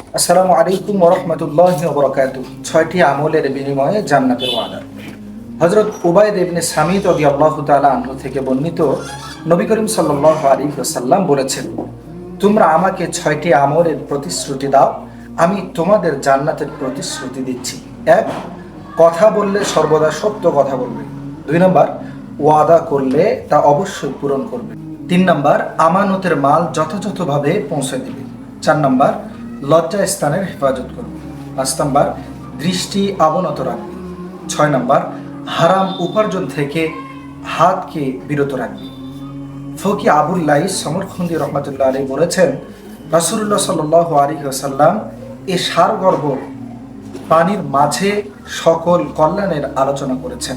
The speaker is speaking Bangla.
আসসালামু আলাইকুম ওরহমতুল্লাহ বরকাত ছয়টি আমলের বিনিময়ে জান্নাতের ওয়াদা। হজরত আল্লাহ থেকে বর্ণিত নবী করিম সাল্লাহ আলী সাল্লাম বলেছেন, তোমরা আমাকে ছয়টি আমলের প্রতিশ্রুতি দাও, আমি তোমাদের জান্নাতের প্রতিশ্রুতি দিচ্ছি। এক, কথা বললে সর্বদা সত্য কথা বলবে। দুই নম্বর, ওয়াদা করলে তা অবশ্যই পূরণ করবে। তিন নম্বর, আমানতের মাল যথাযথভাবে পৌঁছে দিবে। চার নম্বর লজ্জা স্থানের হেফাজত করবে পাঁচ নম্বর, দৃষ্টি অবনত রাখবে ছয় নম্বর, হারাম উপার্জন থেকে হাতকে বিরত রাখবে ফকি আবুল্লাহ সমরখন্দি রহমতুল্লাহ আলী বলেছেন রাসুল্লাহ সাল আলী সাল্লাম এ সার গর্ব পানির মাঝে সকল কল্যাণের আলোচনা করেছেন।